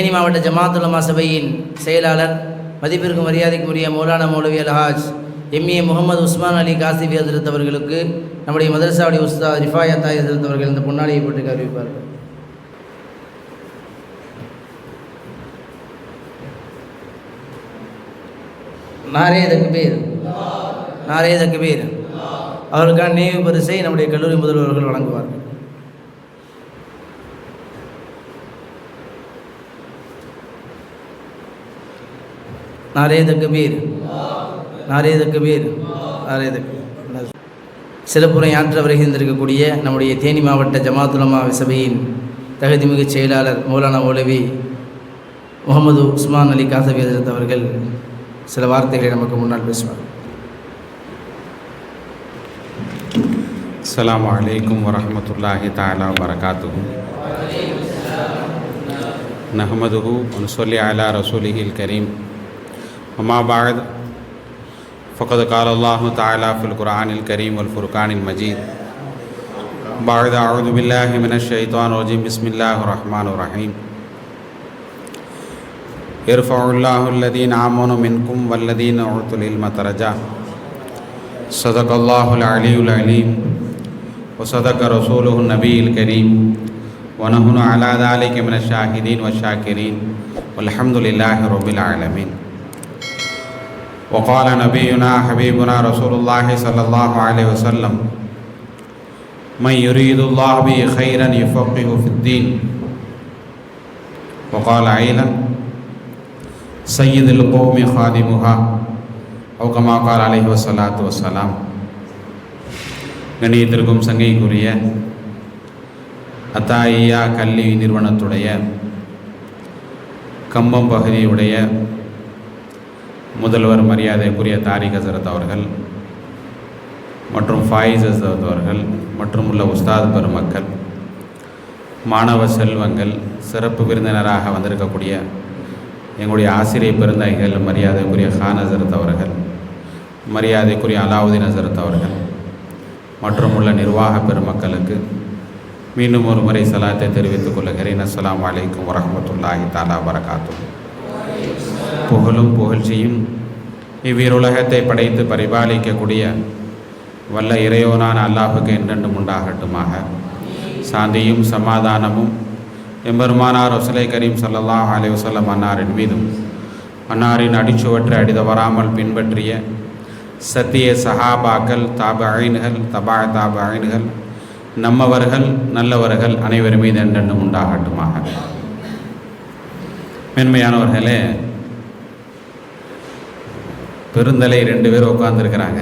தேனி மாவட்ட ஜமாத்துலமா சபையின் செயலாளர் மதிப்பிற்கும் மரியாதைக்குரிய மௌலானா மௌலவி அல்ஹாஜ் எம்ஏ முகமது உஸ்மான் அலி காசிபி ஹசரத் அவர்களுக்கு நம்முடைய மதரசாவுடைய உஸ்தா ரிஃபாயா தாய் அவர்கள் இந்த பொன்னாடியை போட்டு அறிவிப்பார்கள் நாரே தக்பீர் நாரே தக்பீர் அவர்களுக்கான நினைவு பரிசை நம்முடைய கல்லூரி முதல்வர்கள் வழங்குவார்கள். நாரே கபீர் நாரே கபீர் நாரே தக் சிறப்புரையாற்ற வருகை நம்முடைய தேனி மாவட்ட ஜமாத்துலமா சபையின் தகுதிமிகு செயலாளர் மௌலானா மௌலவி முகமது உஸ்மான் அலி காசவி ஹசரத் அவர்கள் சில வார்த்தைகளை நமக்கு முன்னால் பேசுவார் அஸ்லாம் வலைக்கம் வரமத்துல்லாஹி தாலா வரகாத்துகும் நஹமதுகு சொல்லி அலா ரசூலிகில் கரீம் وما بعد فقد قال الله تعالى في القرآن الكريم والفرقان المجيد. بعد أعوذ بالله من الشيطان الرجيم. بسم الله الرحمن الرحيم. يرفع الله الذين آمنوا منكم والذين أوتوا العلم درجات. صدق الله العلي العليم وصدق رسوله النبي الكريم. ونحن على ذلك من الشاهدين والشاكرين. والحمد لله رب العالمين. وقال نبينا حبيبنا رسول الله صلى الله عليه وسلم من يريد الله به خيرا يفقه في الدين وقال عيلا سيد القوم خادمها أو كما قال عليه الصلاة والسلام கண்ணியத்திற்கும் சங்கைக்குரிய அத்தாயியா கல்வி நிறுவனத்துடைய கம்பம் பகுதியுடைய முதல்வர் மரியாதைக்குரிய தாரிக் ஹசரத் அவர்கள் மற்றும் ஃபாயிஸ் ஹசரத் அவர்கள் மற்றும் உள்ள உஸ்தாத் பெருமக்கள் மாணவ செல்வங்கள் சிறப்பு விருந்தினராக வந்திருக்கக்கூடிய எங்களுடைய ஆசிரியர் பெருந்தாய்கள் மரியாதைக்குரிய ஹான் ஹசரத் அவர்கள் மரியாதைக்குரிய அலாவுதீன் ஹசரத் அவர்கள் மற்றும் உள்ள நிர்வாக பெருமக்களுக்கு மீண்டும் ஒரு முறை சலாத்தை தெரிவித்துக் கொள்கிறேன். அஸ்லாம் வலைக்கம் வரமத்துல்லாஹி தாலா வரகாத்தூர் புகழும் புகழ்ச்சியும் இவ்விருலகத்தை படைத்து பரிபாலிக்கக்கூடிய வல்ல இறையோனான அல்லாஹுக்கு என்றென்றும் உண்டாகட்டுமாக. சாந்தியும் சமாதானமும் எம்பெருமானார் ஒசலை கரீம் சல்லல்லாஹ் அலைஹி வசல்லம் அன்னாரின் மீதும் அன்னாரின் அடிச்சுவற்றை அடித வராமல் பின்பற்றிய சத்திய சஹாபாக்கள் தாப அழின்கள் தபா தாப அழின்கள் நம்மவர்கள் நல்லவர்கள் அனைவர் மீது என்றென்றும் உண்டாகட்டுமாக. மென்மையானவர்களே பெருந்தலை ரெண்டு பேர் உட்காந்துருக்கிறாங்க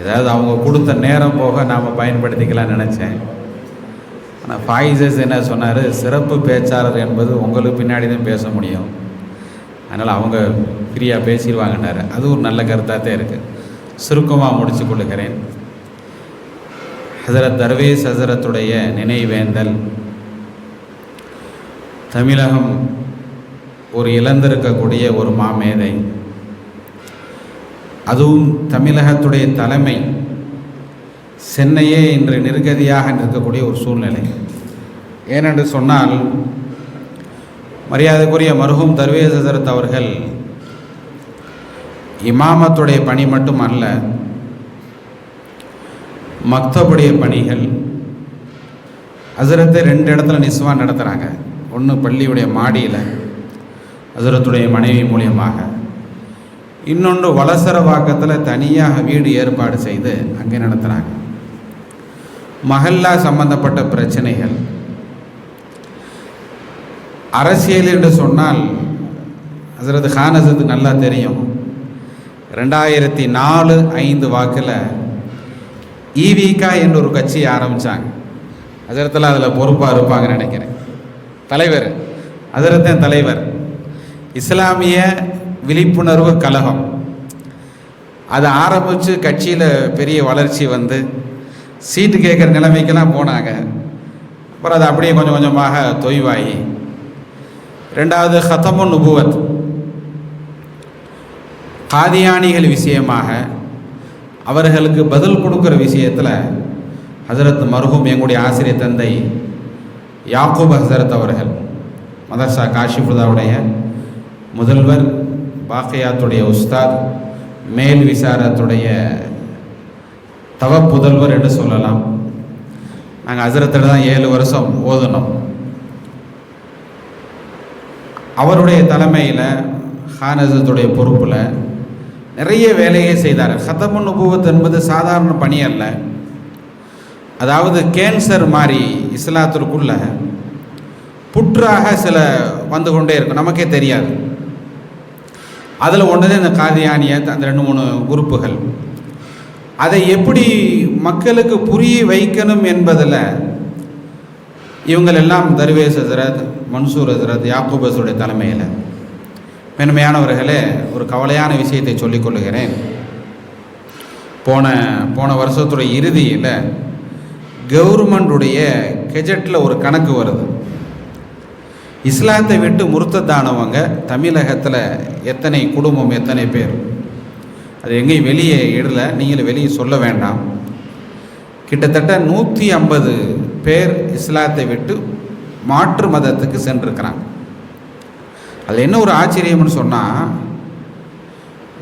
ஏதாவது அவங்க கொடுத்த நேரம் போக நாம் பயன்படுத்திக்கலாம்னு நினச்சேன். ஆனால் ஃபாயிசஸ் என்ன சொன்னார்? சிறப்பு பேச்சாளர் என்பது உங்களுக்கு பின்னாடி தான் பேச முடியும். அதனால் அவங்க ஃப்ரீயாக பேசிடுவாங்கன்னாரு. அது ஒரு நல்ல கருத்தாக தான் இருக்குது சுருக்கமாக முடித்து கொள்ளுகிறேன். ஹசரத் தர்வேஸ் ஹசரத்துடைய நினைவேந்தல். தமிழகம் ஒரு இழந்திருக்கக்கூடிய ஒரு மாமேதை. அதுவும் தமிழகத்துடைய தலைமை சென்னையே இன்று நெருக்கதியாக நிற்கக்கூடிய ஒரு சூழ்நிலை. ஏனென்று சொன்னால் மரியாதைக்குரிய மருகும் தர்வேசரத் அவர்கள் இமாமத்துடைய பணி மட்டும் அல்ல மக்தபுடைய பணிகள் ஹசரத்தை ரெண்டு இடத்துல நிஸ்வா நடத்துகிறாங்க ஒன்று பள்ளியுடைய மாடியில் ஹசரத்துடைய மனைவி மூலியமாக. இன்னொன்று வலசர வாக்கத்தில் தனியாக வீடு ஏற்பாடு செய்து அங்கே நடத்துகிறாங்க மஹல்லா சம்பந்தப்பட்ட பிரச்சனைகள். அரசியல் என்று சொன்னால் ஹசரத் கான் ஹசரத் நல்லா தெரியும். ரெண்டாயிரத்தி நாலு ஐந்து வாக்கில் ஈவிகா என்ற ஒரு கட்சி ஆரம்பித்தாங்க ஹசரத்தில் அதில் பொறுப்பாக இருப்பாங்கன்னு நினைக்கிறேன். தலைவர் ஹசரத்தன் தலைவர் இஸ்லாமிய விழிப்புணர்வு கழகம். அதை ஆரம்பித்து கட்சியில் பெரிய வளர்ச்சி வந்து சீட்டு கேட்குற நிலைமைக்கெல்லாம் போனாங்க. அப்புறம் அது அப்படியே கொஞ்சம் கொஞ்சமாக தொய்வாகி. ரெண்டாவது ஹத்தமு நுபுவத். காதியானிகள் விஷயமாக அவர்களுக்கு பதில் கொடுக்குற விஷயத்தில் ஹசரத் மருகும் எங்களுடைய ஆசிரியர் தந்தை யாக்கூப் ஹசரத் அவர்கள் மதர்சா காஷிஃபுதாவுடைய முதல்வர். பாக்கையாத்துடைய உஸ்தாத் மேல் விசாரத்துடைய தவ புதல்வர் என்று சொல்லலாம். நாங்கள் அசரத்தில் தான் ஏழு வருஷம் ஓதுனோம் அவருடைய தலைமையில் ஹானசத்துடைய பொறுப்பில் நிறைய வேலையை செய்தார். ஹத்தமுன் நுபுவத் என்பது சாதாரண பணி அல்ல. அதாவது கேன்சர் மாதிரி இஸ்லாத்திற்குள்ள புற்றாக சில வந்து கொண்டே இருக்கும். நமக்கே தெரியாது. அதில் ஒன்று இந்த காதியானிய அந்த ரெண்டு மூணு குரூப்புகள் அதை எப்படி மக்களுக்கு புரிய வைக்கணும் என்பதில் இவங்களெல்லாம் தர்வேஸ் ஹசரத் மன்சூர் ஹசரத் யாக்கூப் ஹசருடைய தலைமையில். மென்மையானவர்களே ஒரு கவலையான விஷயத்தை சொல்லிக் கொள்ளுகிறேன். போன போன வருஷத்துடைய இறுதியில் கவர்மெண்டுடைய கெஜெட்டில் ஒரு கணக்கு வருது. இஸ்லாத்தை விட்டு முருத்தத்தானவங்க தமிழகத்தில் எத்தனை குடும்பம் எத்தனை பேர்? அது எங்கேயும் வெளியே இடல நீங்களும் வெளியே சொல்ல வேண்டாம். கிட்டத்தட்ட நூற்றி ஐம்பது பேர் இஸ்லாத்தை விட்டு மாற்று மதத்துக்கு சென்றிருக்கிறாங்க. அதில் என்ன ஒரு ஆச்சரியம்னு சொன்னால்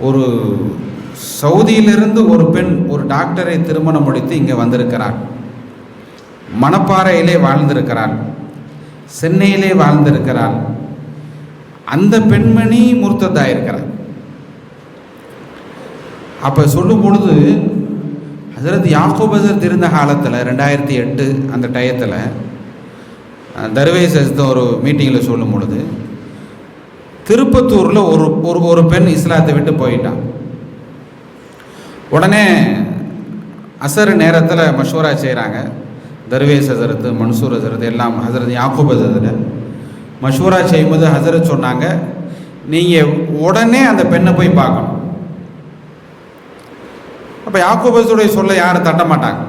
ஒரு சவுதியிலிருந்து ஒரு பெண் ஒரு டாக்டரை திருமணம் முடித்து இங்கே வந்திருக்கிறார் மணப்பாறையிலே வாழ்ந்திருக்கிறாள். சென்னையிலே வாழ்ந்திருக்கிறாள் அந்த பெண்மணி முர்த்ததாயிருக்கிறார் அப்போ சொல்லும் பொழுது ஹசரத் யாக்கூப் ஹசரத் இருந்த காலத்தில் ரெண்டாயிரத்தி எட்டு அந்த டயத்தில் தர்வேஸ் ஒரு மீட்டிங்கில் சொல்லும் பொழுது திருப்பத்தூரில் ஒரு ஒரு ஒரு பெண் இஸ்லாத்தை விட்டு போயிட்டான். உடனே அசர் நேரத்தில் மஷூரா செய்கிறாங்க தர்வேஸ் ஹசரத்து மன்சூர் ஹசரத் எல்லாம் ஹசரத் யாக்கூப் ஹசரத் மஷூரா செய்யும்போது ஹசரத் சொன்னாங்க நீங்கள் உடனே அந்த பெண்ணை போய் பார்க்கணும். அப்போ யாக்கூபஸுடைய சொல்ல யாரும் தட்ட மாட்டாங்க.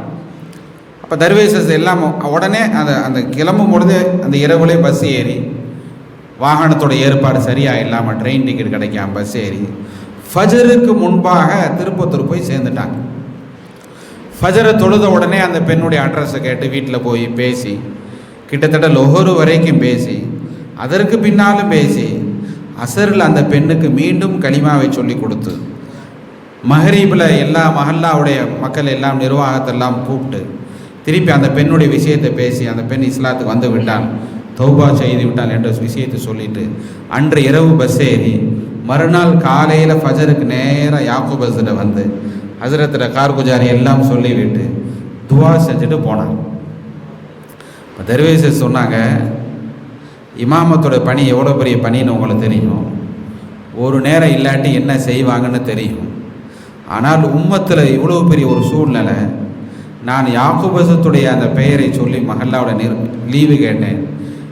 அப்போ தர்வேசஸ் எல்லாம் உடனே அந்த அந்த கிளம்பும் பொழுது அந்த இரவுலே பஸ் ஏறி வாகனத்தோட ஏற்பாடு சரியாக இல்லாமல் ட்ரெயின் டிக்கெட் கிடைக்காம பஸ் ஏறி ஃபஜருக்கு முன்பாக திருப்பத்தூர் போய் சேர்ந்துட்டாங்க. ஃபஜரை தொழுத உடனே அந்த பெண்ணுடைய அட்ரஸை கேட்டு வீட்டில் போய் பேசி கிட்டத்தட்ட லொஹரு வரைக்கும் பேசி அதற்கு பின்னாலும் பேசி அசரில் அந்த பெண்ணுக்கு மீண்டும் களிமாவை சொல்லி கொடுத்து மஹரீபில் எல்லா மஹல்லாவுடைய மக்கள் எல்லாம் நிர்வாகத்தெல்லாம் கூப்பிட்டு திருப்பி அந்த பெண்ணுடைய விஷயத்தை பேசி அந்த பெண் இஸ்லாத்துக்கு வந்து விட்டால் தௌபா செய்து விட்டால் என்ற விஷயத்தை சொல்லிட்டு அன்று இரவு பஸ் ஏறி மறுநாள் காலையில் ஃபஜருக்கு நேராக யாக்கூப் பஸ்ஸில் வந்து ஹசரத்தில் கார்குஜாரி எல்லாம் சொல்லிவிட்டு துவா செஞ்சுட்டு போனாங்க இப்போ தர்வேசர் சொன்னாங்க இமாமத்தோட பணி எவ்வளோ பெரிய பணின்னு உங்களுக்கு தெரியும். ஒரு நேரம் இல்லாட்டி என்ன செய்வாங்கன்னு தெரியும். ஆனால் உம்மத்தில் இவ்வளோ பெரிய ஒரு சூழ்நிலை நான் யாக்குபசத்துடைய அந்த பெயரை சொல்லி மஹல்லாவோட நிர் லீவு கேட்டேன்.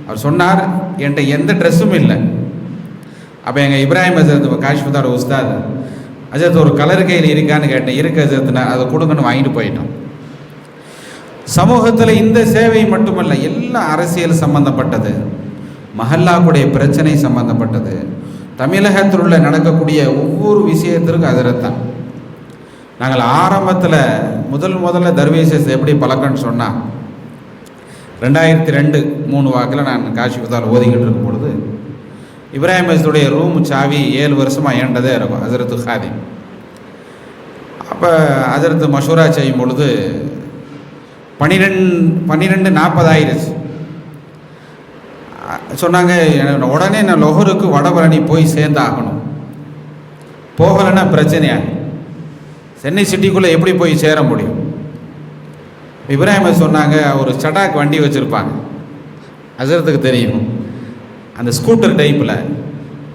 அவர் சொன்னார் என்கிட்ட எந்த ட்ரெஸ்ஸும் இல்லை. அப்போ எங்கள் இப்ராஹிம் ஹசரத் காஷ்மீரோட உஸ்தாத் அஜத் ஒரு கலர் கையில் இருக்கான்னு கேட்டேன். இருக்க அஜத்னா நான் அதை கொடுங்கன்னு வாங்கிட்டு போயிட்டோம் சமூகத்தில் இந்த சேவை மட்டுமல்ல எல்லா அரசியல் சம்பந்தப்பட்டது. மஹல்லாக்குடைய பிரச்சனை சம்பந்தப்பட்டது. தமிழகத்தில் உள்ள நடக்கக்கூடிய ஒவ்வொரு விஷயத்திற்கும் அதிரத்தான். நாங்கள் ஆரம்பத்தில் முதல் முதல்ல தர்வேசஸ் எப்படி பழக்கம்னு சொன்னால் ரெண்டாயிரத்தி ரெண்டு மூணு வாக்கில் நான் காஷிபுதால் ஓதிக்கிட்டு இருக்கும் பொழுது இப்ராஹிம் மஸ்துடைய ரூம் சாவி ஏழு வருஷமாக ஏண்டதே இருக்கும் ஹசரத்து ஹாதி அப்போ ஹசரத்து மஷூரா செய்யும் பொழுது பன்னிரெண்டு பன்னிரெண்டு நாற்பது ஆயிடுச்சு சொன்னாங்க உடனே நான் லொஹருக்கு வடபழனி போய் சேர்ந்தாகணும். போகலைன்னா பிரச்சனையாக சென்னை சிட்டிக்குள்ளே எப்படி போய் சேர முடியும்? இப்ராஹிம் சொன்னாங்க ஒரு சடாக் வண்டி வச்சுருப்பாங்க. அஜரத்துக்கு தெரியும். அந்த ஸ்கூட்டர் டைப்பில்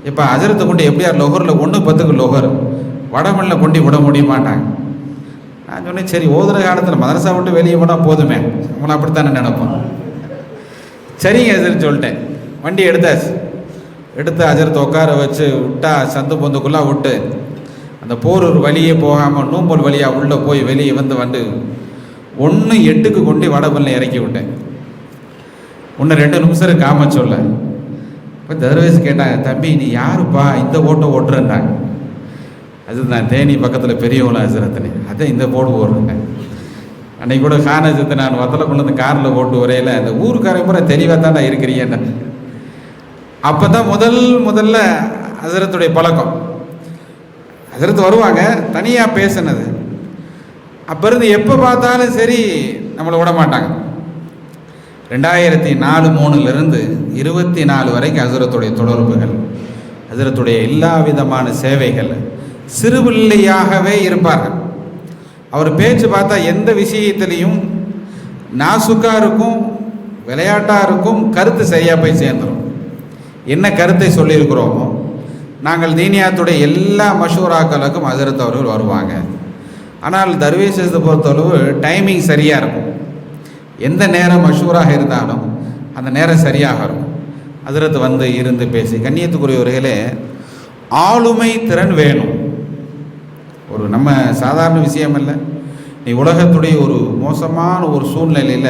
இப்போ அஜரத்தை கொண்டு எப்படியார் லொஹரில் ஒன்று பத்துக்கு லொஹர் வடமண்ணில் கொண்டு விட முடியுமாட்டாங்க. நான் சொன்னேன் சரி ஓதுற காலத்தில் மதரசா விட்டு வெளியே போனால் போதுமே. நம்மளை அப்படித்தானே நினைப்போம். சரிங்க அஜரத் சொல்லிட்டேன். வண்டி எடுத்தாச்சு. எடுத்து அஜரத்தை உட்கார வச்சு விட்டா சந்து பொந்துக்குள்ளே விட்டு அந்த போர் ஒரு வழியே போகாமல் நூம்பல் வழியாக உள்ளே போய் வெளியே வந்து வந்து ஒன்று எட்டுக்கு கொண்டு வடபல்ல இறக்கி விட்டேன். ஒன்று ரெண்டு நிமிஷம் காம சொல்ல. இப்போ தர்வேஸ் கேட்டாங்க தம்பி நீ யாருப்பா? இந்த ஓட்டை ஓட்டுறேன்டாங்க அது நான் தேனி பக்கத்தில் பெரியவங்களா சிரத்தனி அதான் இந்த போடு ஓடுறேங்க அன்னைக்கு கூட கானஜத்தை நான் வத்தலை கொண்டு வந்து காரில் ஓட்டு வரையில அந்த ஊருக்காரங்க பூரா தெளிவாக தான் நான் இருக்கிறீங்க அப்போ தான் முதல் முதல்ல அசரத்துடைய பழக்கம். அசரத்து வருவாங்க தனியாக பேசினது. அப்போ இருந்து எப்போ பார்த்தாலும் சரி நம்மளை விட மாட்டாங்க ரெண்டாயிரத்தி நாலு மூணுலேருந்து இருபத்தி நாலு வரைக்கும் ஹசரத்துடைய தொடர்புகள் ஹசரத்துடைய எல்லா விதமான சேவைகள். சிறுபிள்ளையாகவே இருப்பார்கள். அவர் பேச்சு பார்த்தா எந்த விஷயத்திலையும் நாசுக்காக இருக்கும் விளையாட்டாக இருக்கும் கருத்து சரியாக போய் சேர்ந்துடும் என்ன கருத்தை சொல்லியிருக்கிறோமோ நாங்கள் தீனியாத்துடைய எல்லா மஷூராக்களுக்கும் ஹசரத் அவர்கள் வருவாங்க. ஆனால் தர்வேசத்தை பொறுத்தளவு டைமிங் சரியாக இருக்கும். எந்த நேரம் மஷூராக இருந்தாலும் அந்த நேரம் சரியாக இருக்கும் அதிரத்து வந்து இருந்து பேசி கண்ணியத்துக்குரியவர்களே ஆளுமை திறன் வேணும். ஒரு நம்ம சாதாரண விஷயம் இல்லை நீ உலகத்துடைய ஒரு மோசமான ஒரு சூழ்நிலையில்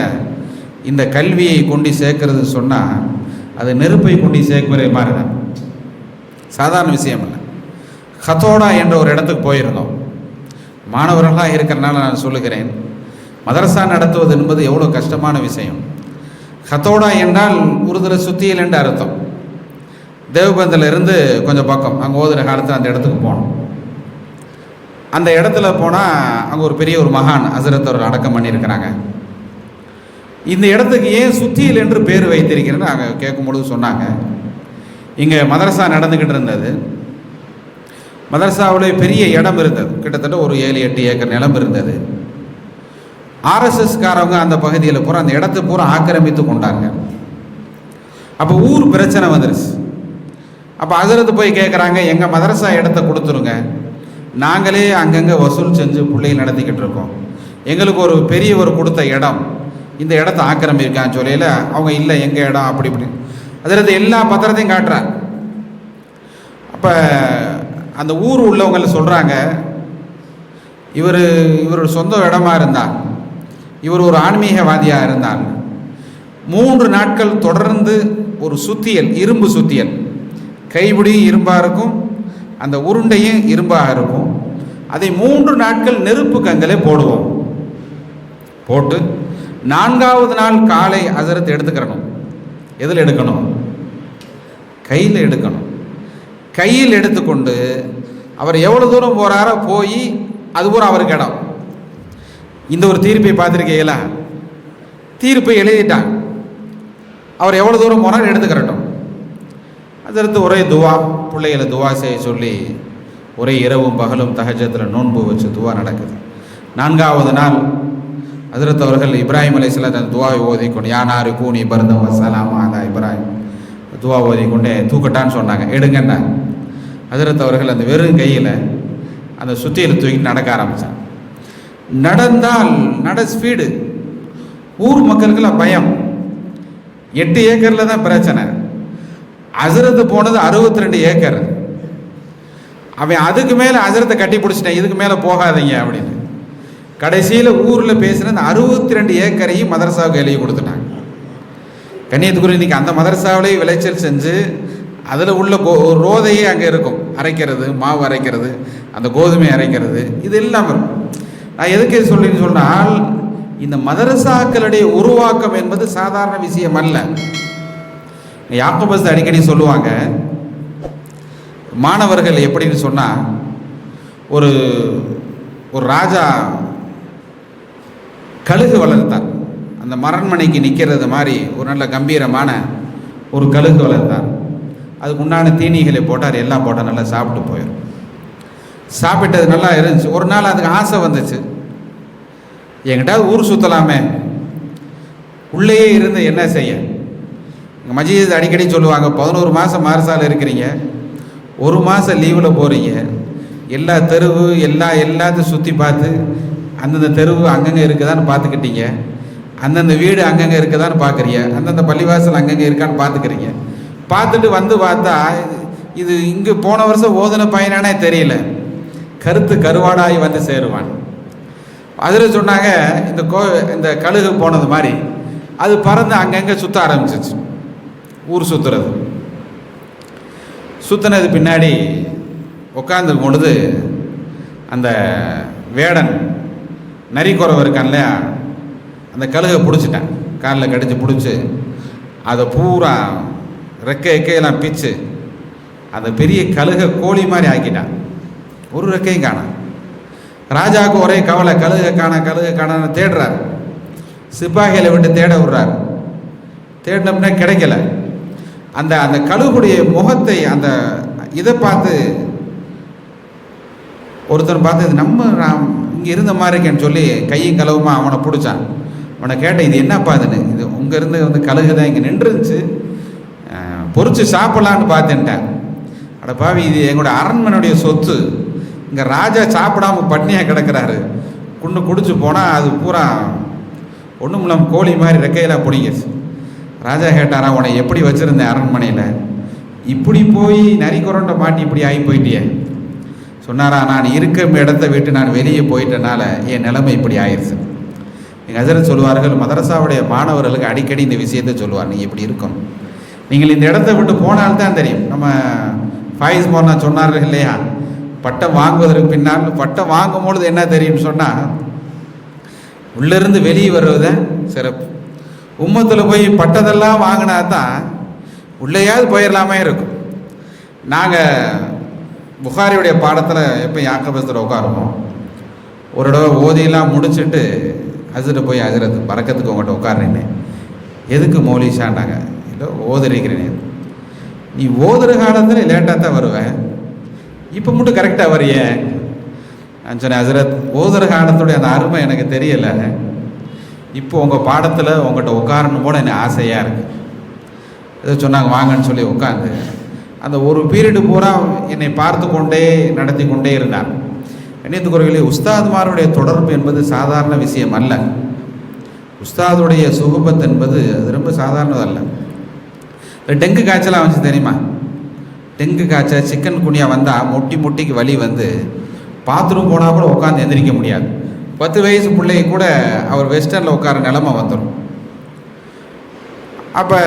இந்த கல்வியை கொண்டு சேர்க்கறது சொன்னால் அது நெருப்பை கொண்டு சேர்க்கிற மாதிரி தான் சாதாரண விஷயம் இல்லை ஹத்தோடா என்ற ஒரு இடத்துக்கு போயிருந்தோம். மாணவர்களாக இருக்கிறனால நான் சொல்லுகிறேன். மதரசா நடத்துவது என்பது எவ்வளோ கஷ்டமான விஷயம். ஹத்தோடா என்றால் உருதுல சுத்தியல் என்று அர்த்தம். தேவபந்திலிருந்து கொஞ்சம் பக்கம் அங்கே ஓதுன காலத்தில் அந்த இடத்துக்கு போனோம் அந்த இடத்துல போனால் அங்கே ஒரு பெரிய ஒரு மகான் ஹசரத் அடக்கம் பண்ணியிருக்கிறாங்க. இந்த இடத்துக்கு ஏன் சுத்தியல் என்று பேர் வைத்திருக்கிறேன்னு அங்கே கேட்கும் பொழுது சொன்னாங்க. இங்கே மதரசா நடந்துக்கிட்டு இருந்தது. மதரசாவில் பெரிய இடம் இருந்தது. கிட்டத்தட்ட ஒரு ஏழு எட்டு ஏக்கர் நிலம் இருந்தது. ஆர்எஸ்எஸ்காரவங்க அந்த பகுதியில் பூரா அந்த இடத்தை பூரா ஆக்கிரமித்து கொண்டாங்க. அப்போ ஊர் பிரச்சனை வந்துருச்சு. அப்போ ஹசரத்து போய் கேட்குறாங்க எங்கள் மதரசா இடத்த கொடுத்துருங்க. நாங்களே அங்கங்கே வசூல் செஞ்சு பிள்ளைகள் நடத்திக்கிட்டு இருக்கோம். எங்களுக்கு ஒரு பெரியவர் கொடுத்த இடம். இந்த இடத்த ஆக்கிரமிக்கான்னு சொல்லையில் அவங்க இல்லை எங்கள் இடம்? அப்படி இப்படி. அதில் எல்லா பத்திரத்தையும் காட்டுறாங்க. அப்போ அந்த ஊர் உள்ளவங்கள சொல்கிறாங்க இவர் இவர் சொந்த இடமா இருந்தால் இவர் ஒரு ஆன்மீகவாதியாக இருந்தார். மூன்று நாட்கள் தொடர்ந்து ஒரு சுத்தியல் இரும்பு சுத்தியல். கைபிடியும் இரும்பாக இருக்கும் அந்த உருண்டையும் இரும்பாக இருக்கும். அதை மூன்று நாட்கள் நெருப்பு கங்கலே போடுவோம். போட்டு நான்காவது நாள் காலை அசரத்தை எடுத்துக்கிறணும். எதில் எடுக்கணும்? கையில் எடுக்கணும். கையில் எடுத்துக்கொண்டு அவர் எவ்வளோ தூரம் போகிறாரோ போய் அது பூரா அவருக்கு இடம். இந்த ஒரு தீர்ப்பை பார்த்துருக்கீங்களா? தீர்ப்பை எழுதிட்டாங்க அவர் எவ்வளோ தூரம் போனாலும் எடுத்துக்கிறட்டும் அதற்கு ஒரே துவா பிள்ளைகளை துவா செய்ய சொல்லி ஒரே இரவும் பகலும் தகஜத்தில் நோன்பு வச்சு துவா நடக்குது. நான்காவது நாள் ஹஜரத் அவர்கள் இப்ராஹிம் அலைஹிஸ்ஸலாம் அந்த துவாவை ஓதிக்கொண்டு யானாரு கூனி பருந்தம் வசலாம் அதா இப்ராஹிம். துவா ஓதிக்கொண்டே தூக்கட்டான்னு சொன்னாங்க. எடுங்கண்ணா ஹஜரத் அவர்கள் அந்த வெறும் கையில் அந்த சுத்தியில் தூக்கி நடக்க ஆரம்பித்தாங்க நடந்தால் நட ஸ்பீடு ஊர் மக்களுக்கெல்லாம் பயம். எட்டு ஏக்கரில் தான் பிரச்சனை. அசரத்து போனது அறுபத்தி ரெண்டு ஏக்கர். அவன் அதுக்கு மேலே அசரத்தை கட்டி பிடிச்சிட்டேன். இதுக்கு மேலே போகாதீங்க அப்படின்னு. கடைசியில் ஊரில் பேசின அந்த அறுபத்தி ரெண்டு ஏக்கரையும் மதரசாவுக்கு எழுதி கொடுத்துட்டாங்க. கன்னியத்துக்குரிய இன்னைக்கு அந்த மதரசாவிலேயே விளைச்சல் செஞ்சு அதில் உள்ள கோ ரோதையே அங்கே இருக்கும். அரைக்கிறது மாவு அரைக்கிறது அந்த கோதுமை அரைக்கிறது இது எல்லாம் இருக்கும் நான் எதுக்கு சொல்லின்னு சொன்னால் இந்த மதரசாக்களுடைய உருவாக்கம் என்பது சாதாரண விஷயம் அல்ல. யாக்கோபஸ் அடிக்கடி சொல்லுவாங்க மாணவர்கள் எப்படின்னு சொன்னால் ஒரு ஒரு ராஜா கழுகு வளர்த்தார். அந்த மரண்மனைக்கு நிற்கிறது மாதிரி ஒரு நல்ல கம்பீரமான ஒரு கழுகு வளர்த்தார். அதுக்கு உண்டான தீனிகளை போட்டார் எல்லாம் போட்டால் நல்லா சாப்பிட்டு போயிடும் சாப்பிட்டது நல்லா இருந்துச்சு. ஒரு நாள் அதுக்கு ஆசை வந்துச்சு. எங்கிட்ட ஊர் சுற்றலாமே உள்ளேயே இருந்து என்ன செய்ய? எங்கள் மஜீத் அடிக்கடி சொல்லுவாங்க பதினோரு மாதம் மாரசால் இருக்கிறீங்க. ஒரு மாதம் லீவில் போகிறீங்க எல்லா தெருவு எல்லா எல்லாத்தையும் சுற்றி பார்த்து அந்தந்த தெருவு அங்கங்கே இருக்குதான்னு பார்த்துக்கிட்டீங்க. அந்தந்த வீடு அங்கங்கே இருக்குதான்னு பார்க்குறீங்க. அந்தந்த பள்ளிவாசல் அங்கங்கே இருக்கான்னு பார்த்துக்கிறீங்க. பார்த்துட்டு வந்து பார்த்தா இது இங்கே போன வருஷம் ஓதுன பையனானே தெரியல. கருத்து கருவாடாகி வந்து சேருவான். அதில் சொன்னாங்க இந்த கோ இந்த கழுகு போனது மாதிரி அது பறந்து அங்கங்கே சுற்ற ஆரம்பிச்சிச்சு. ஊர் சுற்றுறது சுற்றினது பின்னாடி உட்காந்துருக்கும் பொழுது அந்த வேடன் நரிக்குறவு இருக்கான் இல்லையா அந்த கழுகை பிடிச்சிட்டேன். காலில் கடிச்சு பிடிச்சி அதை பூரா ரெக்கை எக்கையெல்லாம் பிச்சு அந்த பெரிய கழுகை கோழி மாதிரி ஆக்கிட்டான். ஒரு ரெக்கையும் காணும் ராஜாவுக்கு ஒரே கவலை கழுகு காண கழுகு காண தேடுறார். சிப்பாய்களை விட்டு தேட விடுறார். தேடினோம்னா கிடைக்கல. அந்த அந்த கழுகுடைய முகத்தை அந்த இதை பார்த்து ஒருத்தர் பார்த்து இது நம்ம நான் இங்கே இருந்த மாதிரி இருக்கேன்னு சொல்லி கையும் கழுவுமா அவனை பிடிச்சான். அவனை கேட்டேன் இது என்னப்பா இதுன்னு? இது உங்கள் இருந்து வந்து கழுகு தான் இங்கே நின்றுருந்துச்சு. பொறிச்சு சாப்பிட்லான்னு பார்த்துட்டேன் அட பாவி இது எங்களோட அரண்மனையுடைய சொத்து. இங்கே ராஜா சாப்பிடாம பட்னியாக கிடக்கிறாரு. குண்டு குடிச்சு போனால் அது பூரா ஒன்றும் இல்லாமல் கோழி மாதிரி ரெக்கையெல்லாம் பிடிங்கிச்சு ராஜா கேட்டாரா உன்னை எப்படி வச்சுருந்தேன் அரண்மனையில்? இப்படி போய் நரி குரண்டை மாட்டி இப்படி ஆகி போயிட்டியே. சொன்னாரா நான் இருக்கும் இடத்த விட்டு நான் வெளியே போயிட்டனால என் நிலைமை இப்படி ஆயிடுச்சு எங்கள் ஹசரத் சொல்லுவார்கள் மதரசாவுடைய மாணவர்களுக்கு அடிக்கடி இந்த விஷயத்தை சொல்லுவார் நீங்கள் இப்படி இருக்கணும் நீங்கள் இந்த இடத்த விட்டு போனால்தான் தெரியும். நம்ம ஃபாயிஸ் மோர்னா சொன்னார்கள் இல்லையா? பட்டம் வாங்குவதற்கு பின்னால் பட்டம் வாங்கும் பொழுது என்ன தெரியும்னு சொன்னால் உள்ளிருந்து வெளியே வருவது சிறப்பு. உம்மத்தில் போய் பட்டதெல்லாம் வாங்கினா தான் உள்ளேயாவது போயிடலாமே இருக்கும். நாங்கள் புகாரியுடைய பாடத்தில் எப்போ யாக்கபஸ்தில் உட்காருவோம் ஒரு தடவை ஓதியெல்லாம் முடிச்சுட்டு அசுர போய் ஹசரத் பறக்கத்துக்கு உங்கள்கிட்ட உட்காருறேன்னு. எதுக்கு மௌலிஷாண்டாங்க இல்லை ஓதுறீங்கிறேன் நீ ஓதுற காலத்தில் லேட்டாக தான் வருவேன். இப்போ மட்டும் கரெக்டாக வரிய நான் சொன்னேன் ஹசரத் ஓதுற காலத்துடைய அந்த அருமை எனக்கு தெரியலை. இப்போ உங்கள் பாடத்தில் உங்கள்கிட்ட உட்காரணும் கூட எனக்கு ஆசையாக இருக்குது ஏதோ சொன்னாங்க வாங்கன்னு சொல்லி உட்காந்து அந்த ஒரு பீரியடு பூரா என்னை பார்த்து கொண்டே நடத்தி கொண்டே இருந்தார். கண்ணியத்துக்குறைகளே உஸ்தாத்மாருடைய தொடர்பு என்பது சாதாரண விஷயம் அல்ல. உஸ்தாதுடைய சுகுபத் என்பது அது ரொம்ப சாதாரணதல்ல. டெங்கு காய்ச்சலாக வந்துச்சு தெரியுமா? டெங்கு காய்ச்சல் சிக்கன் குனியா வந்தால் முட்டி முட்டிக்கு வலி வந்து பாத்ரூம் போனால் கூட உட்காந்து எந்திரிக்க முடியாது. பத்து வயசு பிள்ளைங்க கூட அவர் வெஸ்டர்னில் உட்கார நிலமை வந்துடும் அப்போ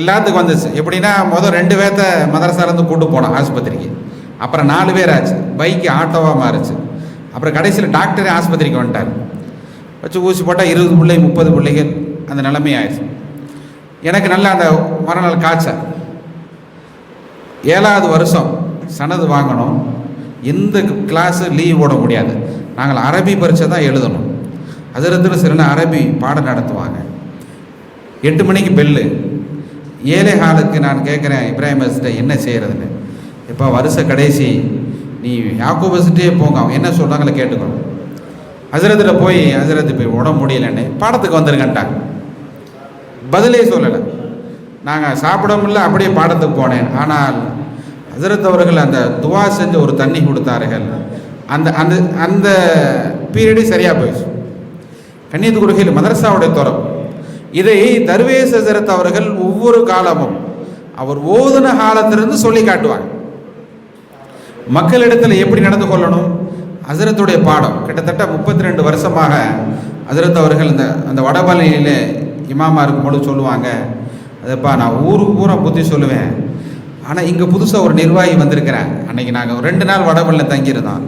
எல்லாத்துக்கும் வந்துச்சு. எப்படின்னா முதல் ரெண்டு பேர்த்த மதரசாலேருந்து கூட்டு போனோம் ஆஸ்பத்திரிக்கு. அப்புறம் நாலு பேர் ஆச்சு. பைக்கு ஆட்டோவாக மாறுச்சு. அப்புறம் கடைசியில் டாக்டரே ஆஸ்பத்திரிக்கு வந்துட்டார். வச்சு ஊசி போட்டால் இருபது பிள்ளை முப்பது பிள்ளைகள் அந்த நிலைமை ஆயிடுச்சு எனக்கு நல்ல அந்த மறுநாள் காய்ச்சல். ஏழாவது வருஷம் சனது வாங்கணும். எந்த கிளாஸு லீவ் போட முடியாது. நாங்கள் அரபி பரீட்சை தான் எழுதணும். அதிலிருந்து சில அரபி பாடம் நடத்துவாங்க. எட்டு மணிக்கு பெல்லு ஏழை ஹாலுக்கு நான் கேட்குறேன் இப்ராஹிம் பஸ்கிட்ட என்ன செய்கிறதுன்னு இப்போ வருஷ கடைசி நீ யாக்கோ பஸ்கிட்டே போங்க. அவங்க என்ன சொல்கிறாங்களோ கேட்டுக்கணும் ஹசரத்தில் போய் ஹசரத்து போய் உடம்பு முடியலன்னு பாடத்துக்கு வந்துருங்கன்ட்டாங்க. பதிலே சொல்லலை. நாங்கள் சாப்பிடவும் இல்லை அப்படியே பாடத்துக்கு போனேன். ஆனால் ஹசரத் அவர்கள் அந்த துவா செஞ்சு ஒரு தண்ணி கொடுத்தார்கள். அந்த அந்த அந்த பீரியடே சரியாக போயிடுச்சு. கண்ணியத்து மதரசாவுடைய துறம் இதை தர்வேஸ் ஹசரத் அவர்கள் ஒவ்வொரு காலமும் அவர் ஓதுன காலத்திலிருந்து சொல்லி காட்டுவாங்க. மக்களிடத்தில் எப்படி நடந்து கொள்ளணும்? ஹசரத்துடைய பாடம். கிட்டத்தட்ட முப்பத்தி ரெண்டு வருஷமாக ஹசரத் அவர்கள் இந்த அந்த வடபலையில் இமாமா இருக்கும்போது சொல்லுவாங்க. அதப்பா நான் ஊருக்கு பூரா புத்தி சொல்லுவேன். ஆனால் இங்கே புதுசாக ஒரு நிர்வாகி வந்திருக்கிறேன் அன்னைக்கு நாங்கள் ரெண்டு நாள் வடபல்லில் தங்கியிருந்தோம்.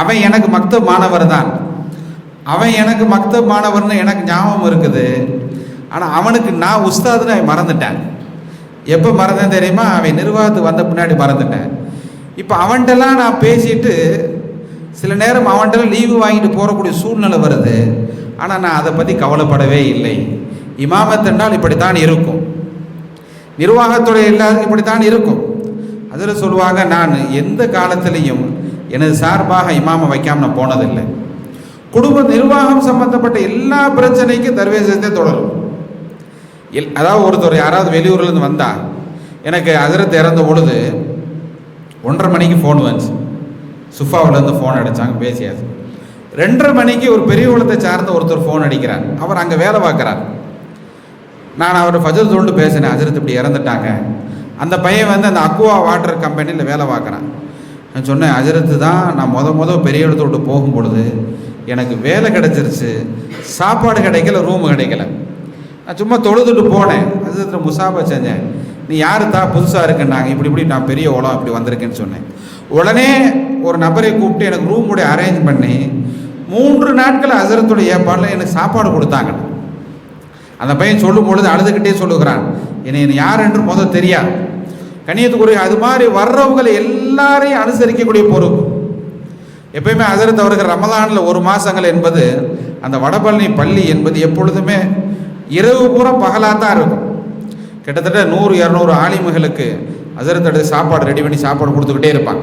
அவன் எனக்கு மக்தப் மாணவர் தான். அவன் எனக்கு மக்தப் மாணவர்னு எனக்கு ஞாபகம் இருக்குது. ஆனால் அவனுக்கு நான் உஸ்தாதுன்னு அவன் மறந்துட்டேன். எப்போ மறந்தேன் தெரியுமா? அவன் நிர்வாகத்துக்கு வந்த பின்னாடி மறந்துட்டேன். இப்போ அவன்கிட்டலாம் நான் பேசிட்டு சில நேரம் அவன்கிட்ட லீவு வாங்கிட்டு போகக்கூடிய சூழ்நிலை வருது. ஆனால் நான் அதை பற்றி கவலைப்படவே இல்லை. இமாமத்தென்றால் இப்படித்தான் இருக்கும். நிர்வாகத்துறை எல்லாரும் இப்படித்தான் இருக்கும். அதில் சொல்லுவாங்க நான் எந்த காலத்திலையும் எனது சார்பாக இமாமை வைக்காம நான் போனதில்லை. குடும்ப நிர்வாகம் சம்பந்தப்பட்ட எல்லா பிரச்சனைக்கும் தர்வேசத்தை தொடரும். எல் அதாவது ஒருத்தர் யாராவது வெளியூர்லேருந்து வந்தா எனக்கு அதிரத்தை இறந்த பொழுது ஒன்றரை மணிக்கு ஃபோன் வந்துச்சு. சுஃபாவிலேருந்து ஃபோன் அடித்தாங்க பேசியாச்சு. ரெண்டரை மணிக்கு ஒரு பெரிய குளத்தை சார்ந்த ஒருத்தர் ஃபோன் அடிக்கிறார். அவர் அங்கே வேலை பார்க்குறார். நான் அவர் ஃபஜர் தொண்டு பேசினேன். அஜரத் இப்படி இறந்துட்டாங்க. அந்த பையன் வந்து அந்த அக்குவா வாட்டர் கம்பெனியில் வேலை பார்க்குறான். நான் சொன்னேன் அஜரத்து தான் நான் முத முத பெரிய இடத்த விட்டு போகும் பொழுது எனக்கு வேலை கிடச்சிருச்சு. சாப்பாடு கிடைக்கல ரூம் கிடைக்கல. நான் சும்மா தொழுதுட்டு போனேன். அஜரத்தில் முசாபா செஞ்சேன். நீ யாரு தான் புதுசாக இருக்குன்னாங்க. இப்படி இப்படி நான் பெரிய உலம் இப்படி வந்திருக்கேன்னு சொன்னேன். உடனே ஒரு நபரை கூப்பிட்டு எனக்கு ரூம் கூட அரேஞ்ச் பண்ணி மூன்று நாட்கள் அசரத்துடைய ஏற்பாடில் எனக்கு சாப்பாடு கொடுத்தாங்க. அந்த பையன் சொல்லும் பொழுது அழுதுகிட்டே சொல்லுகிறான். என்னை யார் என்று முதல் தெரியாது. கணியத்துக்குரிய அது மாதிரி வர்றவங்களை எல்லாரையும் அனுசரிக்கக்கூடிய பொறுப்பு. எப்பயுமே அதிர்ந்து அவர்கள் ரமலானில் ஒரு மாதங்கள் என்பது அந்த வடபழனி பள்ளி என்பது எப்பொழுதுமே இரவு பூரா பகலாக தான் இருக்கும். கிட்டத்தட்ட நூறு இரநூறு ஆலிமுகளுக்கு ஹசரத் சாப்பாடு ரெடி பண்ணி சாப்பாடு கொடுத்துக்கிட்டே இருப்பாங்க.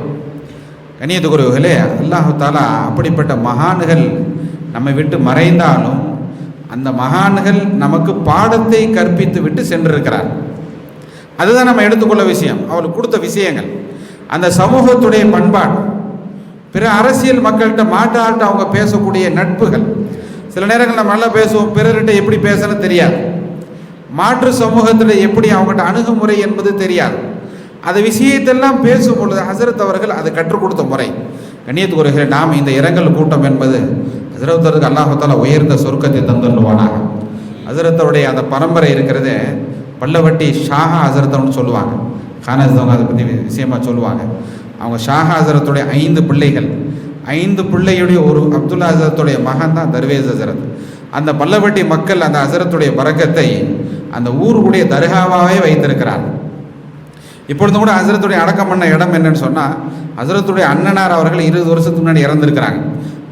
கண்ணியத்துக்குரியவர்களே அல்லாஹு தாலா அப்படிப்பட்ட மகான்கள் நம்மை விட்டு மறைந்தாலும் அந்த மகான்கள் நமக்கு பாடத்தை கற்பித்து விட்டு சென்றிருக்கிறார். அதுதான் நம்ம எடுத்துக்கொள்ள விஷயம். அவளுக்கு கொடுத்த விஷயங்கள். அந்த சமூகத்துடைய பண்பாடு. பிற அரசியல் மக்கள்கிட்ட மாட்டாட்ட அவங்க பேசக்கூடிய நட்புகள். சில நேரங்கள் நம்ம நல்லா பேசுவோம். பிறர்கிட்ட எப்படி பேசணும் தெரியாது. மாற்று சமூகத்தில் எப்படி அவங்ககிட்ட அணுகுமுறை என்பது தெரியாது. அந்த விஷயத்தெல்லாம் பேசும் பொழுது ஹசரத் அவர்கள் அதை கற்றுக் கொடுத்த முறை. கண்ணியத்துக்குறைகளை நாம் இந்த இரங்கல் கூட்டம் என்பது ஹசரத்தருக்கு அல்லாஹால உயர்ந்த சொர்க்கத்தை தந்துள்ளுவானாக ஹசரத்தருடைய அந்த பரம்பரை இருக்கிறதே பல்லவட்டி ஷாஹா ஹசரத்தவன்னு சொல்லுவாங்க. கானத்தவங்க அதை பற்றி விஷயமா சொல்லுவாங்க. அவங்க ஷாஹா ஹசரத்துடைய ஐந்து பிள்ளைகள். ஐந்து பிள்ளையுடைய ஒரு அப்துல்லா ஹசரத்துடைய மகன் தான் தர்வேஸ் ஹசரத். அந்த பல்லவட்டி மக்கள் அந்த ஹசரத்துடைய வரக்கத்தை அந்த ஊருடைய தர்காவாகவே வைத்திருக்கிறார். இப்பொழுது கூட ஹசரத்துடைய அடக்கம் பண்ண இடம் என்னன்னு சொன்னால் ஹசரத்துடைய அண்ணனார் அவர்கள் இருபது வருஷத்துக்கு முன்னாடி இறந்துருக்கிறாங்க.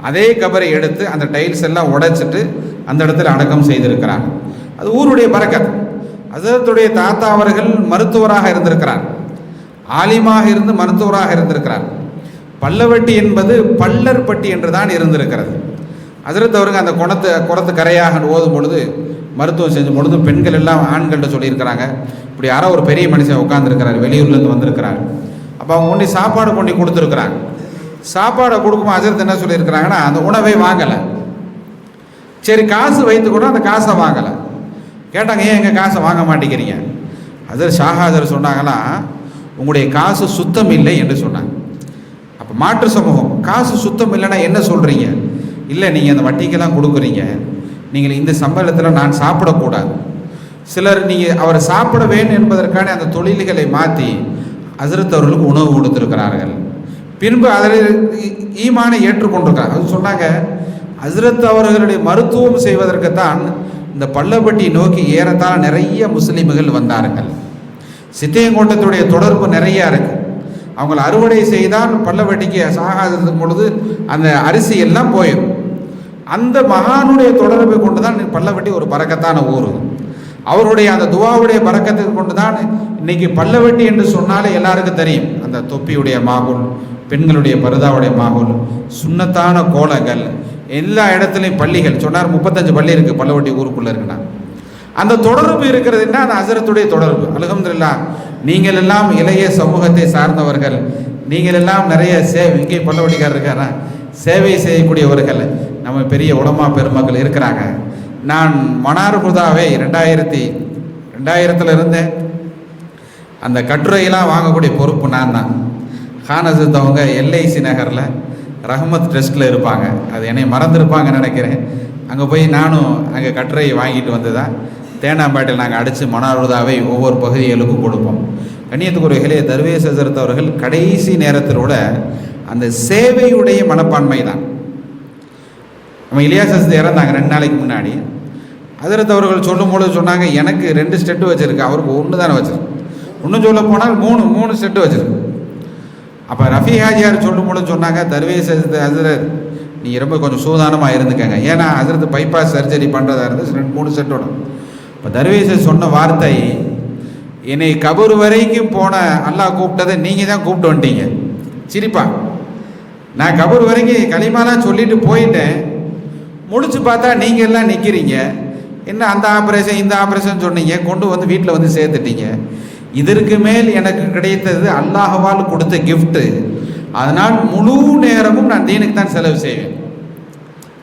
அதே கபரை எடுத்து அந்த டைல்ஸ் எல்லாம் உடைச்சிட்டு அந்த இடத்துல அடக்கம் செய்திருக்கிறாங்க அது ஊருடைய பறக்கத் ஹசரத்துடைய தாத்தா அவர்கள் மருத்துவராக இருந்திருக்கிறார். ஆலிமாக இருந்து மருத்துவராக இருந்திருக்கிறார். பல்லவட்டி என்பது பல்லர்பட்டி என்று தான் இருந்திருக்கிறது. ஹசரத் அவருக்கு அந்த குணத்து குளத்து கரையாக ஓதும் பொழுது மருத்துவம் செஞ்சும் பொழுது பெண்கள் எல்லாம் ஆண்கள்கிட்ட சொல்லியிருக்கிறாங்க. இப்படி யாரோ ஒரு பெரிய மனுஷன் உட்காந்துருக்கிறார் வெளியூர்லேருந்து வந்திருக்கிறார். அப்போ அவங்க கொண்டு சாப்பாடு கொண்டு கொடுத்துருக்குறாங்க. சாப்பாடை கொடுக்கும்? அஜரத் என்ன சொல்லியிருக்கிறாங்கன்னா அந்த உணவை வாங்கலை. சரி காசு வைத்து கூட அந்த காசை வாங்கலை. கேட்டாங்க ஏன் எங்கள் காசை வாங்க மாட்டேங்கிறீங்க? ஹசர் ஷாஹாதர் சொன்னாங்களா உங்களுடைய காசு சுத்தம் இல்லை என்று சொன்னாங்க. அப்போ மாற்று சமூகம் காசு சுத்தம் இல்லைன்னா என்ன சொல்கிறீங்க இல்லை நீங்கள் அந்த வட்டிக்கெல்லாம் கொடுக்குறீங்க. நீங்கள் இந்த சம்பளத்தில் நான் சாப்பிடக்கூடாது. சிலர் நீங்கள் அவர் சாப்பிட வேண்டும் என்பதற்கான அந்த தொழில்களை மாற்றி ஹசரத் அவர்களுக்கு உணவு கொடுத்துருக்கிறார்கள். பின்பு அதில் ஈமானை ஏற்றுக்கொண்டிருக்காங்க அது சொன்னாங்க ஹசரத் அவர்களுடைய மருத்துவம் செய்வதற்குத்தான் இந்த பள்ளப்பட்டி நோக்கி ஏறத்தாழ நிறைய முஸ்லீம்கள் வந்தார்கள். சித்தியங்கோட்டத்துடைய தொடர்பு நிறைய இருக்கு. அவங்கள அறுவடை செய்தால் பள்ளவட்டிக்கு சாகாததுக்கு பொழுது அந்த அரிசி எல்லாம் போயிடும். அந்த மகானுடைய தொடர்பை கொண்டு தான் பள்ளவட்டி ஒரு பறக்கத்தான ஊர். அவருடைய அந்த துவாவுடைய பறக்கத்தை கொண்டு தான் இன்னைக்கு பள்ளவட்டி என்று சொன்னாலே எல்லாருக்கும் தெரியும். அந்த தொப்பியுடைய மாகுல் பெண்களுடைய பரதாவுடைய மாகோல் சுண்ணத்தான கோலங்கள் எல்லா இடத்துலையும் பள்ளிகள். சொன்னார் முப்பத்தஞ்சு பள்ளி இருக்குது பல்லவட்டி ஊருக்குள்ளே இருக்குன்னா. அந்த தொடர்பு இருக்கிறதுன்னா அந்த அசரத்துடைய தொடர்பு. அலகம்துல்லா நீங்கள் எல்லாம் இளைய சமூகத்தை சார்ந்தவர்கள். நீங்கள் எல்லாம் நிறைய சேவை இங்கே பல்லவட்டிக்காரர் இருக்காரா? சேவை செய்யக்கூடியவர்கள். நம்ம பெரிய உடமா பெருமக்கள் இருக்கிறாங்க. நான் மனார் புதாவை ரெண்டாயிரத்தி ரெண்டாயிரத்தில் இருந்தேன். அந்த கட்டுரையெல்லாம் வாங்கக்கூடிய பொறுப்பு நான் தான் ஹானசத் அவங்க எல்ஐசி நகரில் ரஹமத் ட்ரஸ்ட்டில் இருப்பாங்க. அது என்னை மறந்துருப்பாங்கன்னு நினைக்கிறேன். அங்கே போய் நானும் அங்கே கட்டுரையை வாங்கிட்டு வந்ததா தேனாம்பேட்டையில் நாங்கள் அடித்து மனாருதாவை ஒவ்வொரு பகுதிகளுக்கும் கொடுப்போம். கண்ணியத்துக்குரியர்களே தர்வேஸ் ஹசரத் அவர்கள் கடைசி நேரத்தில் கூட அந்த சேவையுடைய மனப்பான்மை தான். நம்ம இலியாஸ் இறந்தாங்க ரெண்டு நாளைக்கு முன்னாடி. ஹசரத் அவர்கள் சொல்லும் பொழுது சொன்னாங்க எனக்கு ரெண்டு ஸ்டெட்டு வச்சுருக்கு அவருக்கு ஒன்று தானே வச்சிருக்கு. இன்னும் சொல்ல போனால் மூணு மூணு ஸ்டெட்டு வச்சுருக்கு. அப்போ ரஃபி ஹாஜியார் சொல்லும் போது சொன்னாங்க தர்வேஸ் ஹசரத் நீங்கள் ரொம்ப கொஞ்சம் சூதானமாக இருந்துக்கங்க. ஏன்னா ஹசரத் பைபாஸ் சர்ஜரி பண்ணுறதா இருந்து ரெண்டு மூணு செட்டோட இப்போ தர்வேஸ் சொன்ன வார்த்தை என்னை கபர் வரைக்கும் போன அல்லாஹ் கூப்பிட்டதை நீங்கள் தான் கூப்பிட்டு வந்துட்டீங்க. சிரிப்பா. நான் கபர் வரைக்கும் களிமாலாம் சொல்லிட்டு போயிட்டேன். முடிச்சு பார்த்தா நீங்கள் எல்லாம் நிற்கிறீங்க என்ன அந்த ஆப்ரேஷன் இந்த ஆப்ரேஷன் சொன்னீங்க. கொண்டு வந்து வீட்டில் வந்து சேர்த்துட்டீங்க. இதற்கு மேல் எனக்கு கிடைத்தது அல்லாஹவால் கொடுத்த கிஃப்ட்டு அதனால் முழு நேரமும் நான் தீனுக்கு தான் செலவு செய்வேன்.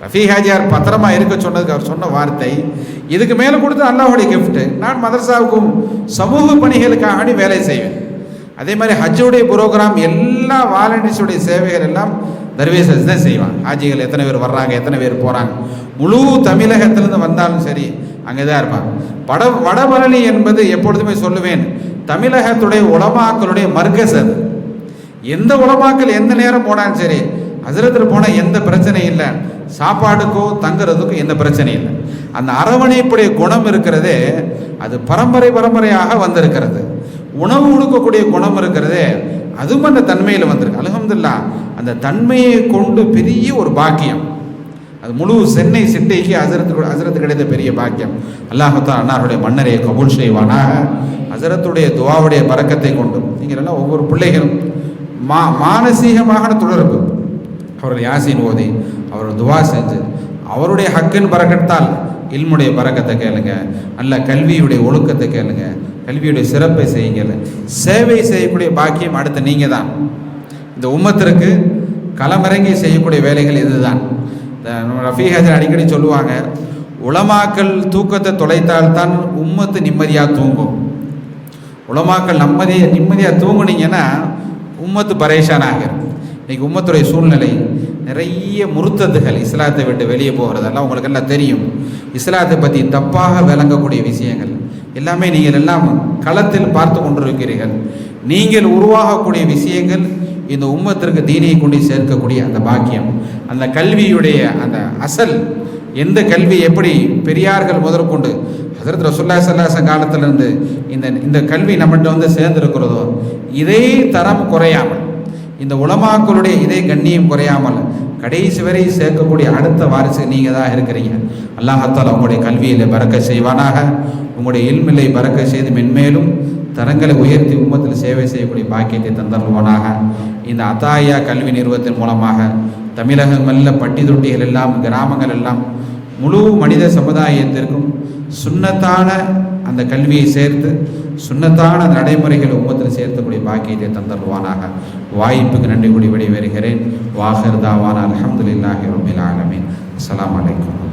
ரஃபி ஹாஜியார் பத்திரமா இருக்க சொன்னதுக்கு அவர் சொன்ன வார்த்தை இதுக்கு மேலே கொடுத்த அல்லாஹுடைய கிஃப்ட்டு நான் மதரசாவுக்கும் சமூக பணிகளுக்காக வேலை செய்வேன். அதே மாதிரி ஹஜ்ஜுடைய புரோகிராம் எல்லா வாலண்டியர்ஸுடைய சேவைகள் எல்லாம் தர்வேசஸ் தான் செய்வான் ஹாஜிகள் எத்தனை பேர் வர்றாங்க எத்தனை பேர் போகிறாங்க முழு தமிழகத்திலேருந்து வந்தாலும் சரி அங்கே தான் இருப்பான் வட வடபழனி என்பது எப்பொழுதுமே சொல்லுவேன் தமிழகத்துடைய உலமாக்களுடைய மர்க்கஸ் அது எந்த உலமாக்கள் எந்த நேரம் போனாலும் சரி ஹசரத்தில் போனால் எந்த பிரச்சனையும் இல்லை. சாப்பாடுக்கோ தங்குறதுக்கோ எந்த பிரச்சனையும் இல்லை. அந்த அரவணைப்புடைய குணம் இருக்கிறதே அது பரம்பரை பரம்பரையாக வந்திருக்கிறது. உணவு கொடுக்கக்கூடிய குணம் இருக்கிறதே அதுவும் அந்த தன்மையில் வந்திருக்கு. அலகம்துல்லா அந்த தன்மையை கொண்டு பெரிய ஒரு பாக்கியம். அது முழு சென்னை சிட்டைக்கு அசரத்து அசரத்து கிடைத்த பெரிய பாக்கியம். அல்லாஹத்தா அன்னாருடைய மன்னரையை கபூல் செய்வானாக. அசரத்துடைய துவாவுடைய பறக்கத்தை கொண்டு நீங்கள் எல்லாம் ஒவ்வொரு பிள்ளைகளும் மா மானசீகமான தொடர்பு. அவர்கள் யாசின் ஓதி அவர்கள் துவா செஞ்சு அவருடைய ஹக்கின் பறக்கத்தால் இல்முடைய பறக்கத்தை கேளுங்க. நல்ல கல்வியுடைய ஒழுக்கத்தை கேளுங்க. கல்வியுடைய சிறப்பை செய்யுங்க சேவை செய்யக்கூடிய பாக்கியம் அடுத்து நீங்கள் தான் இந்த உம்மத்திற்கு களமிறங்கி செய்யக்கூடிய வேலைகள் இதுதான். இந்த நம்ம ரஃபி ஹஜர் அடிக்கடி சொல்லுவாங்க உலமாக்கள் தூக்கத்தை தொலைத்தால்தான் உம்மத்து நிம்மதியாக தூங்கும். உலமாக்கள் நிம்மதியை நிம்மதியாக தூங்குனீங்கன்னா உம்மத்து பரேஷான் ஆகிரும் இன்றைக்கி உம்மத்துடைய சூழ்நிலை நிறைய முருத்தத்துகள் இஸ்லாத்தை விட்டு வெளியே போகிறதெல்லாம் உங்களுக்கு எல்லாம் தெரியும். இஸ்லாத்தை பற்றி தப்பாக விளங்கக்கூடிய விஷயங்கள். எல்லாமே நீங்கள் எல்லாம் களத்தில் பார்த்து கொண்டிருக்கிறீர்கள். நீங்கள் உருவாகக்கூடிய விஷயங்கள் இந்த உம்மத்திற்கு தீனியை கொண்டு சேர்க்கக்கூடிய அந்த பாக்கியம் அந்த கல்வியுடைய அந்த அசல் எந்த கல்வி எப்படி பெரியார்கள் முதற்கொண்டு ஹசரத் ரசுல்லா சல்லாச காலத்திலிருந்து இந்த இந்த கல்வி நம்மகிட்ட வந்து சேர்ந்திருக்கிறதோ இதே தரம் குறையாமல் இந்த உலமாக்களுடைய இதே கண்ணியம் குறையாமல் கடைசி வரை சேர்க்கக்கூடிய அடுத்த வாரிசு நீங்கள் தான் இருக்கிறீங்க. அல்லாஹத்தால் உங்களுடைய கல்வியில் பறக்க செய்வானாக உங்களுடைய இல்மில்லை பறக்க செய்து மென்மேலும் தரங்களை உயர்த்தி உம்மத்தில் சேவை செய்யக்கூடிய பாக்கியத்தை தந்தருவானாக இந்த அத்தாயா கல்வி நிறுவனத்தின் மூலமாக தமிழகமல்ல பட்டி தொட்டிகள் எல்லாம் கிராமங்கள் எல்லாம் முழு மனித சமுதாயத்திற்கும் சுண்ணத்தான அந்த கல்வியை சேர்த்து சுண்ணத்தான நடைமுறைகளை உம்மத்தில் சேர்த்தக்கூடிய பாக்கியத்தை தந்தருவானாக வாய்ப்புக்கு நன்றி கூடி விடைபெறுகிறேன். வாஹர் தாவான அலமதுல்லாஹி ரபில் ஆலமீன். அஸ்ஸலாமு அலைக்கும்.